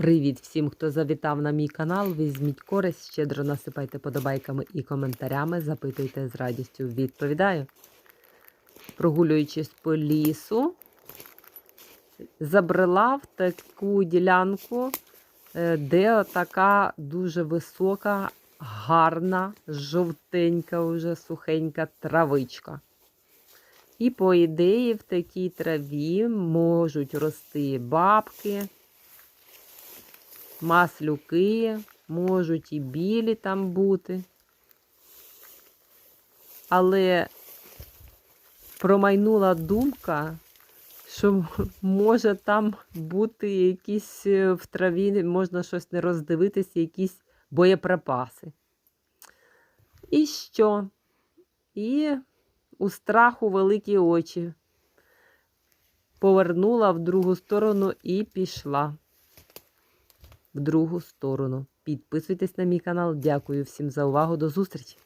Привіт всім, хто завітав на мій канал. Візьміть користь, щедро насипайте подобайками і коментарями. Запитуйте з радістю. Відповідаю. Прогулюючись по лісу, забрела в таку ділянку, е, де така дуже висока, гарна, жовтенька, вже сухенька травичка. І, по ідеї, в такій траві можуть рости бабки маслюки, можуть і білі там бути. Але промайнула думка, що може там бути якісь е, в траві, можна щось не роздивитися, якісь боєприпаси. І що? І у страху великі очі. Повернула в другу сторону і пішла в другу сторону. Підписуйтесь на мій канал. Дякую всім за увагу. До зустрічі!